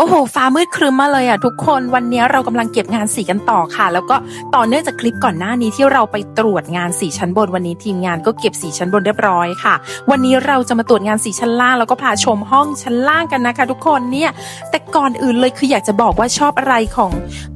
โอ้โห ฟ้ามืดครึ้มมาเลยอะทุกคนวันนี้เรากำลังเก็บงานสีกันต่อค่ะ แล้วก็ต่อเนื่องจากคลิปก่อนหน้านี้ที่เราไปตรวจงานสีชั้นบนวันนี้ทีมงานก็เก็บสีชั้นบนเรียบร้อยค่ะ วันนี้เราจะมาตรวจงานสีชั้นล่างแล้วก็พาชมห้องชั้นล่างกันนะคะ ทุกคนเนี่ยแต่ก่อนอื่นเลยคืออยากจะบอกว่าชอบอะไรของ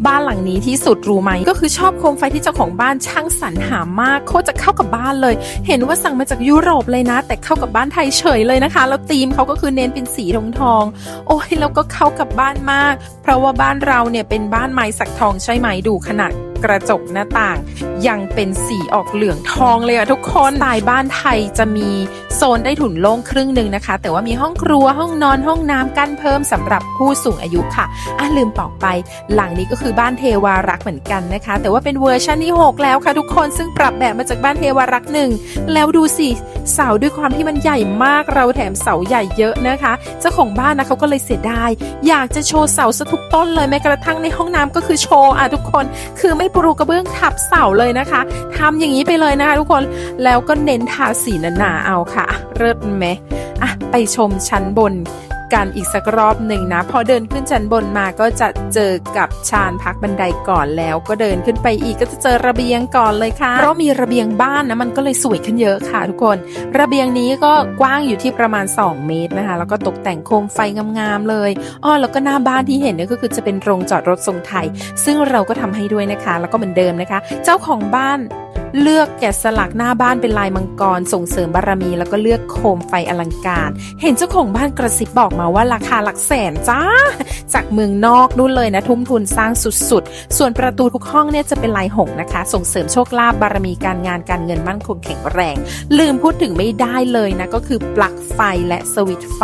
บ้านหลังนี้ที่สุดรู้ไหมก็คือชอบโคมไฟที่เจ้าของบ้านช่างสรรหามากโคตรจะเข้ากับบ้านเลย เห็นว่าสั่งมาจากยุโรปเลยนะ แต่เข้ากับบ้านไทยเฉยเลยนะคะ แล้วธีมเขาก็คือเน้นเป็นสีทองทองโอ้ยแล้วก็เข้ากับบ้านมาก เพราะว่าบ้านเราเนี่ยเป็นบ้านไม้สักทองใช่ไหมดูขนาดกระจกหน้าต่าง ยังเป็นสีออกเหลืองทองเลยอะทุกคนสไตล์บ้านไทยจะมีโซนได้ถุนโล่งครึ่งหนึ่งนะคะ แต่ว่ามีห้องครัวห้องนอนห้องน้ำกั้นเพิ่มสำหรับผู้สูงอายุค่ะอะลืมบอกไป หลังนี้ก็คือบ้านเทวารักเหมือนกันนะคะ แต่ว่าเป็นเวอร์ชันที่ 6 แล้วค่ะทุกคนซึ่งปรับแบบมาจากบ้านเทวารักหนึ่งแล้วดูสิเสาด้วยความที่มันใหญ่มากเราแถมเสาใหญ่เยอะนะคะ เจ้าของบ้านนะเขาก็เลยเสียดายอยากจะโชว์เสาสะทุกต้นเลยแม้กระทั่งในห้องน้ำก็คือโชว์อะทุกคน คือไม่ปูกระเบื้องทับเสาเลยนะคะทำอย่างนี้ไปเลยนะคะทุกคนแล้วก็เน้นทาสีหนาๆเอาค่ะ เริ่มไหมอะไปชมชั้นบน กันอีกสักรอบหนึ่งนะ พอเดินขึ้นชั้นบนมาก็จะเจอกับชานพักบันไดก่อนแล้ว ก็เดินขึ้นไปอีกก็จะเจอระเบียงก่อนเลยค่ะ เพราะมีระเบียงบ้านนะมันก็เลยสวยขึ้นเยอะค่ะทุกคน ระเบียงนี้ก็กว้างอยู่ที่ประมาณ 2 เมตรนะคะ แล้วก็ตกแต่งโคมไฟงามๆเลยอ้อแล้วก็หน้าบ้านที่เห็นเนี่ยก็คือจะเป็นโรงจอดรถทรงไทย ซึ่งเราก็ทำให้ด้วยนะคะ แล้วก็เหมือนเดิมนะคะ เจ้าของบ้าน เลือกแกะสลักหน้าบ้านเป็นลายมังกร ส่งเสริมบารมี แล้วก็เลือกโคมไฟอลังการ เห็นเจ้าของบ้านกระซิบบอกมาว่าราคาหลักแสนจ้า จากเมืองนอกนู่นเลยนะทุ่มทุนสร้างสุดๆ ส่วนประตูทุกห้องเนี่ยจะเป็นลายหงส์นะคะ ส่งเสริมโชคลาภบารมีการงานการเงินมั่นคงแข็งแรง ลืมพูดถึงไม่ได้เลยนะก็คือปลั๊กไฟและสวิตช์ไฟ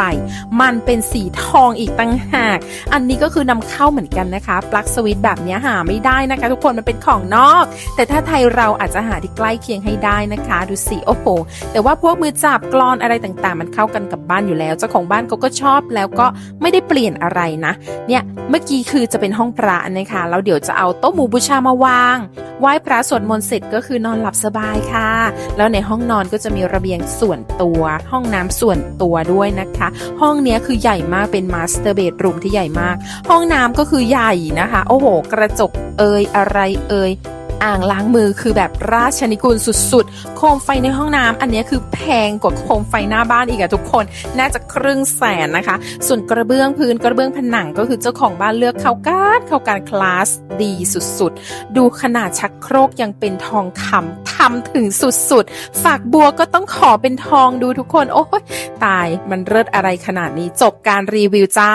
มันเป็นสีทองอีกตั้งหาก อันนี้ก็คือนำเข้าเหมือนกันนะคะ ปลั๊กสวิตช์แบบนี้หาไม่ได้นะคะ ทุกคนมันเป็นของนอก แต่ถ้าไทยเราอาจจะหาที่ใกล้เคียงให้ได้นะคะดูสิโอ้โหแต่ว่าพวกมือจับกรอนอะไรต่างๆ มันเข้ากันกับบ้านอยู่แล้ว เจ้าของบ้านเขาก็ชอบแล้วก็ไม่ได้เปลี่ยนอะไรนะเนี่ยเมื่อกี้คือจะเป็นห้องพระนะคะแล้วเดี๋ยวจะเอาโต๊ะหมู่บูชามาวางไหว้พระสวดมนต์เสร็จก็คือนอนหลับสบายค่ะ แล้วในห้องนอนก็จะมีระเบียงส่วนตัว ห้องน้ำส่วนตัวด้วยนะคะ ห้องเนี้ยคือใหญ่มากเป็นมาสเตอร์เบดรูมที่ใหญ่มาก ห้องน้ำก็คือใหญ่นะคะ โอ้โห กระจกเอยอะไรเอย อ่างล้างมือคือแบบราชนิกูลสุดๆ โคมไฟในห้องน้ำอันนี้คือแพงกว่าโคมไฟหน้าบ้านอีกอะทุกคน น่าจะครึ่งแสนนะคะ ส่วนกระเบื้องพื้นกระเบื้องผนังก็คือเจ้าของบ้านเลือกเข้ากันเข้ากันคลาสดีสุดๆ ดูขนาดชักโครกยังเป็นทองคำทำถึงสุดๆ ฝากบัวก็ต้องขอเป็นทองดูทุกคน โอ้ยตายมันเลิศอะไรขนาดนี้จบการรีวิวจ้า